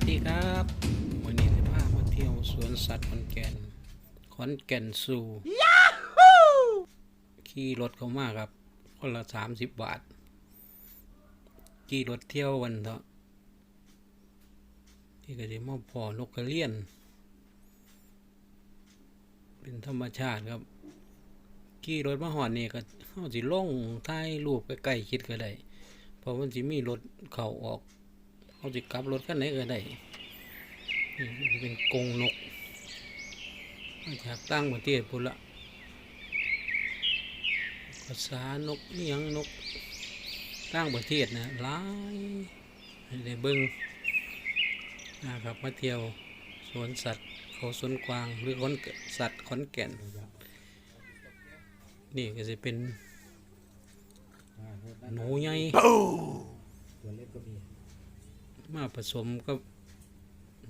วัสดีครับวันนี้จะพามาเที่ยวสวนสัตว์ขอนแก่นขอนแก่นสู่ขี่รถเข้ามาครับ คนละสามสิบบาทขี่รถเที่ยววันเถอะที่ก็จะมาพอนกกระเลียน เป็นธรรมชาติครับขี่รถมาหอนนี่ก็เขาสิลงท้ายรูปใกล้ๆคิดก็ได้ เพราะมันสิมีรถเข้าออก เขาจะกลับรถกันไหนก็ได้นี่เป็นกรงนกมาจากตั้งประเทศพุ่นละภาษานกนี่ยังนกตั้งประเทศนะหลายให้ได้เบิ้งนะครับมาเที่ยวสวนสัตว์เขาสวนกวางหรือขอนสัตว์ขอนแก่น นี่ก็จะเป็นหนูใหญ่ตัวเล็กก็มี มาผสมกับ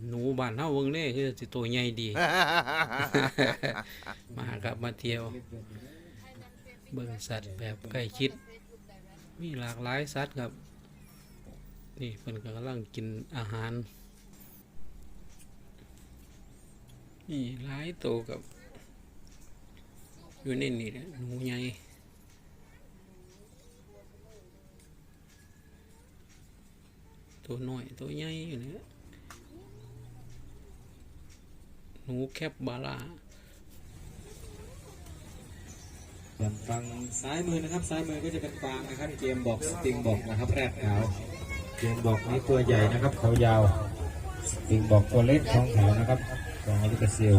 หนูบ้านเฮาเบิ่งเด้คือสิตัวใหญ่ดี มาครับมาเที่ยว เบิ่งสัตว์แบบใกล้ชิด มีหลากหลายสัตว์ครับ นี่เพิ่นก็กำลังกินอาหาร นี่หลายตัวกับ อยู่ในนี่แหละหนูใหญ่ ตัวน้อยตัวใหญ่อยู่เนี่ยหนูแคบบาลาส่วนฝั่งซ้ายมือนะครับ ซ้ายมือก็จะเป็นฟางนะครับ เกมบอกสติงบอกนะครับแรดขาวเกมบอกนี้ตัวใหญ่นะครับเขายาวสติงบอกตัวเล็กท้องขาวนะครับของอลิกาเซียว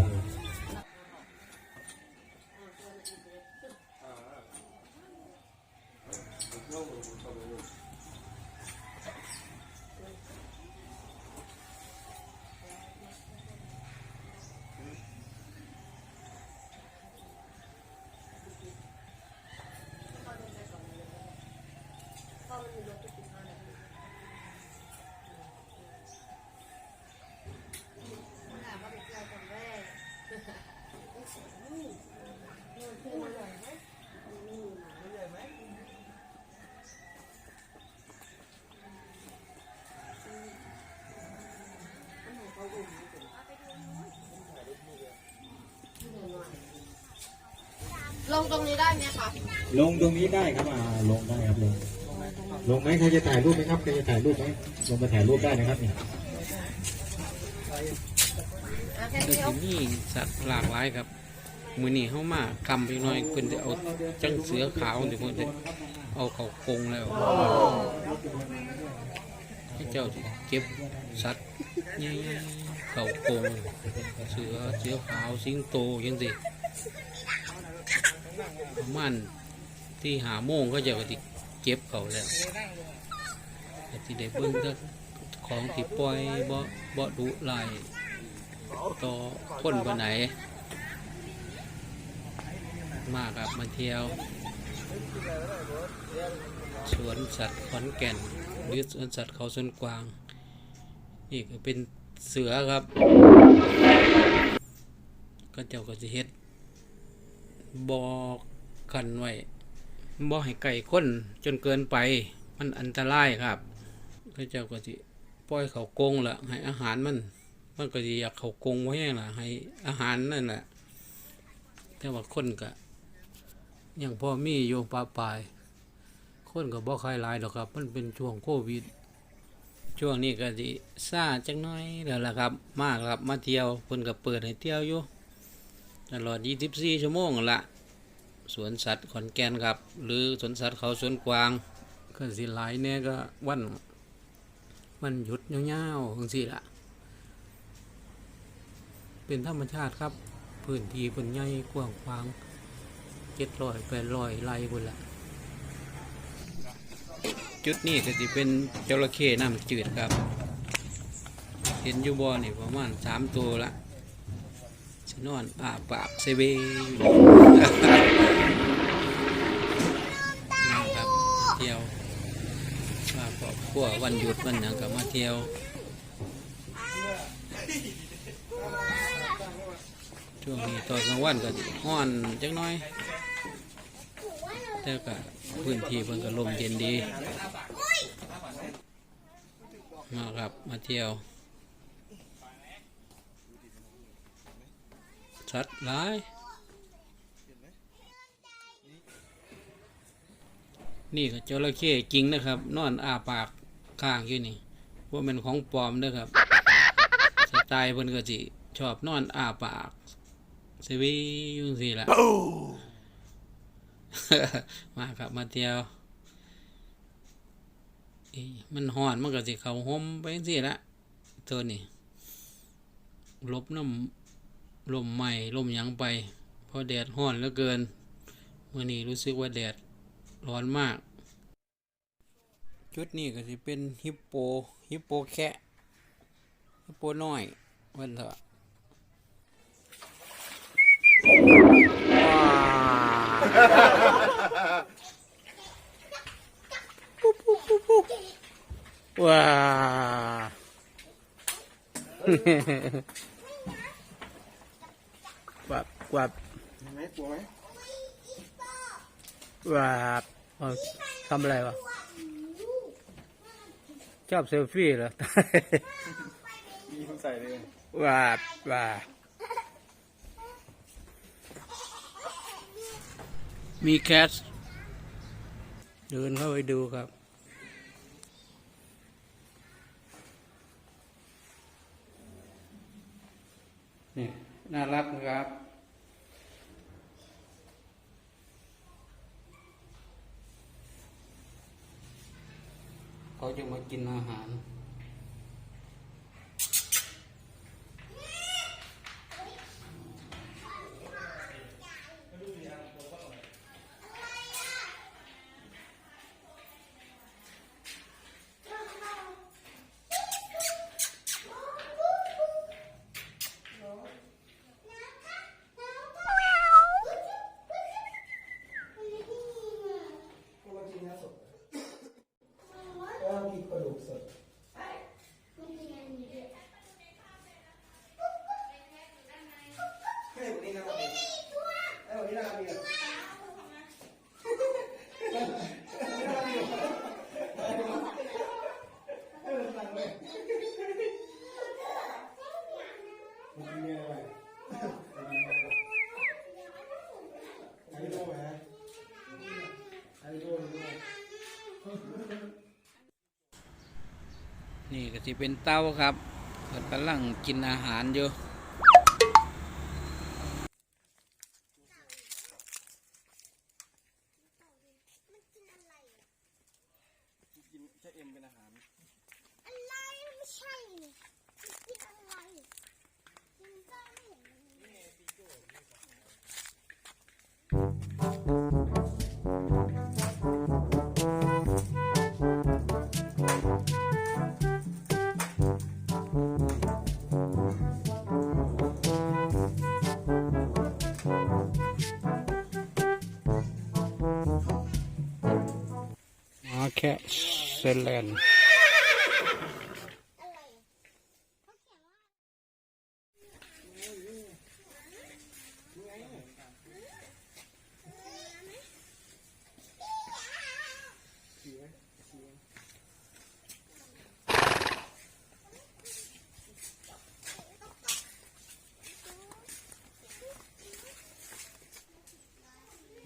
ลงตรงนี้ได้ไหมคะ ลงตรงนี้ได้ครับอ่าลงได้ครับลง ลงไหมใครจะถ่ายรูปไหมครับใครจะถ่ายรูปไหมลงมาถ่ายรูปได้นะครับเนี่ยอะแค่ก็นี้ที่นี่สัตว์หลากหลายครับมือนี้เข้ามากำไปหน่อยเพิ่นจะเอาจังเสือขาวเดี๋ยวเพิ่นจะเอาเขากงแล้วให้เจ้าเก็บสัตว์ใหญ่ๆเขากงเสือเสือขาวสิงโตยังสิมาณที่หาโมงก็จะก็สิ ก็บเขาแล้วที่ได้เบิ่งแต่ของที่ปล่อยบ่บ่ดุหลายต่อคนไปไหน มากับมาเที่ยว สวนสัตว์ขอนแก่นหรือสวนสัตว์เขาสวนกวาง นี่ก็เป็นเสือครับ ก็เจ้าก็จะเฮ็ดบอกกันไว้ บอให้ไก่คนจนเกินไป มันอันตรายครับก็เจ้าก็จะปล่อยเขากงละให้อาหารมัน มันก็จะอยากเขากงไว้ละให้อาหารนั่นแหละแต่ว่าคนก็ยังพ่อมีอยู่ปลาปลายคนก็บ่ใครหลายดอกครับ มันเป็นช่วงโควิด ช่วงนี้ก็สิซาจังน้อยแล้วล่ะครับ มากครับมาเที่ยวเพิ่นก็เปิดให้เที่ยวอยู่ตลอด 24 ชั่วโมงละ สวนสัตว์ขอนแก่นครับ หรือสวนสัตว์เขาสวนกวางก็สิหลายแน่ก็วันวันหยุดยาวๆจังซี่ละเป็นธรรมชาติครับ พื้นที่เป็นใหญ่กว้างขวางเจ็ดร้อยแปดร้อยไร่บนละจุดนี้ก็จะเป็นจระเข้น้ำจืดครับ เห็นอยู่บอนี่ประมาณสามตัวละสินอนอาปากเซเว วกวันหยุดวันหยังก็มาเที่ยว ช่วงนี้ตอนกลางวันก็ห้อนจังหน้อย แต่ก็พื้นที่เพิ่นก็ลมเย็นดี มาครับมาเที่ยวชัดหลาย นี่ก็จระเข้จริงนะครับ นอนอาปาก ข้างอยู่นี่ว่าเป็นของปลอมเด้อครับสไตล์เพิ่นก็สิชอบนอนอาปากสวียุ่งสิละมาครับมาเที่ยวมันห่อนมันก็สิเขาห่มไปจังซี่ละตัวนี้หลบน้ำลมใหม่ลมยังไป เพราะแดดห่อนเหลือเกินเมื่อนี้รู้สึกว่าแดดร้อนมาก ชุดนี้ก็สิเป็นฮิปโปฮิปโปแคะฮิปโปน้อยวันเถอะว้ากวับกวับไหมกลัวไหมวาบเอาทำอะไรวะ ชอบเซลฟี่เหรอ มีคนใส่เลยวาบวาบมีแคสเดินเข้าไปดูครับ นี่ น่ารักนะครับ เขาจะมากินอาหาร นี่ก็จะเป็นเต้าครับเพิ่นกำลังกินอาหารอยู่อะไรไม่ใช่ แค่เซเลนอะไรเขาเขียนว่า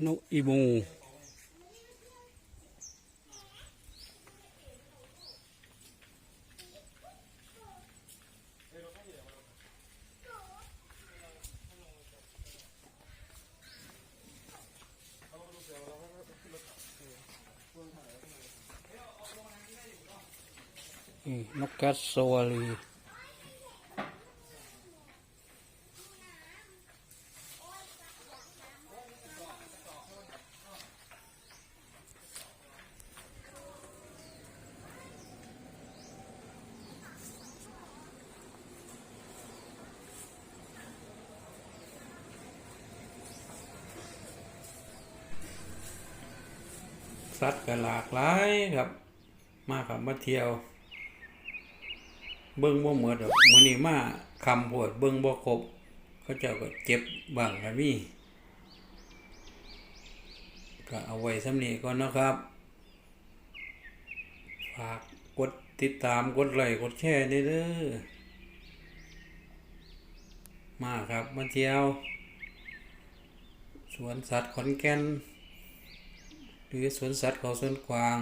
นกอีมู นี่นกแคทโซวาลีสัตว์ก็หลากหลายครับ มาครับมาเที่ยว เบิ้งบ่หมดดอกมือนี้มาคำโพดเบิ้งบ่ครบเขาเจ้าก็เจ็บบ้างก็มีก็เอาไว้สำนีก่อนนะครับ ฝากกดติดตามกดไลค์กดแชร์เด้อมาครับมาเที่ยว สวนสัตว์ขอนแก่นหรือสวนสัตว์เขาสวนกวาง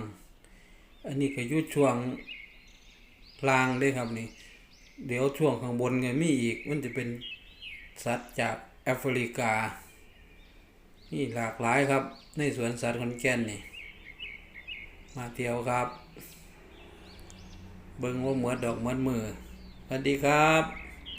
อันนี้ก็อยู่ช่วง ล่างเลยครับนี่ เดี๋ยวช่วงข้างบนก็มีอีก มันจะเป็นสัตว์จากแอฟริกา นี่หลากหลายครับ ในสวนสัตว์ขอนแก่นนี่ มาเที่ยวครับ เบิ้งว่าเหมือดดอกเหมือดมือสวัสดีครับ